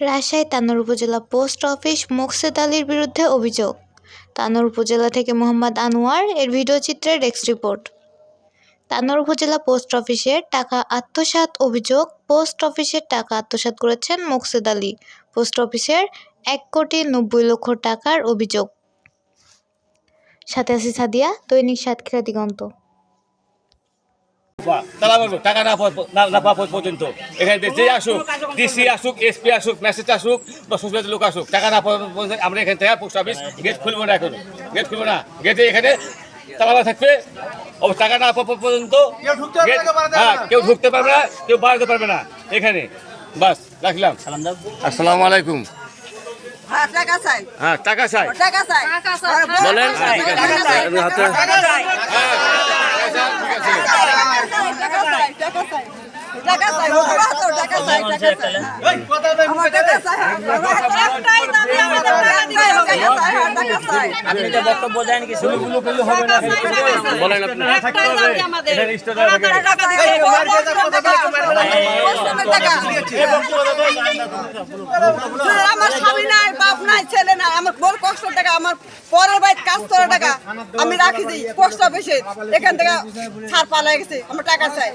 রাজশাহী তানোর উপজেলা post office Mokshed আলীর বিরুদ্ধে অভিযোগ। তানোর উপজেলা থেকে মোহাম্মদ আনোয়ার এর ভিডিও চিত্রে ডেস্ক রিপোর্ট। তানোর উপজেলা পোস্ট অফিসের টাকা আত্মসাৎ অভিযোগ, পোস্ট অফিসের টাকা আত্মসাৎ করেছেন মোকসেদ আলী। পোস্ট অফিসের এক কোটি নব্বই লক্ষ টাকার অভিযোগ। সাথে আছে সাদিয়া, দৈনিক সাতক্ষীরা দিগন্ত। তালা বলব টাকা না পাওয়া- না না পাওয়া পর্যন্ত। এখানে যে আসুক ডিসি আসুক এসপি আসুক মেসেজ আসুক বা সুবিধা লোক আসুক টাকা না পাওয়া পর্যন্ত আমরা এখান থেকে পোস্ট অফিস গেট খুলবো না এখন। গেট খুলবো না। গেটে এখানে তালা থাকবে। ও টাকা না পাওয়া পর্যন্ত হ্যাঁ কেউ ঢুকতে পারবে না কেউ বাড়াতে পারবে না। এখানে। বাস রাখলাম। আসসালামু আলাইকুম। হ্যাঁ, টাকা চাই। হ্যাঁ টাকা চাই। টাকা চাই। বলেন টাকা চাই টাকা চাই টাকা চাই হ্যাঁ ঠিক আছে টাকা চাই টাকা চাই টাকা তো টাকা চাই টাকা চাই আমার টাকা চাই একটাই দাবি আমাদের টাকা দিতে হবে টাকা চাই টাকা চাই আপনি তো বক্তব্য দেন কিছু। বলেন আপনি। একটাই দাবি আমাদের এটা রিস্টার দেওয়া হবে। টাকা দিতে হবে টাকা টাকা শুনুন, আমার স্বামী নাই বাপ নাই ছেলে নাই আমার বড় কষ্ট টাকা আমার পরের বাড়ির কাজ করা টাকা আমি রাখি দিই পোস্ট অফিসে এখান থেকে ছাড় পালা গেছে আমার টাকা চাই।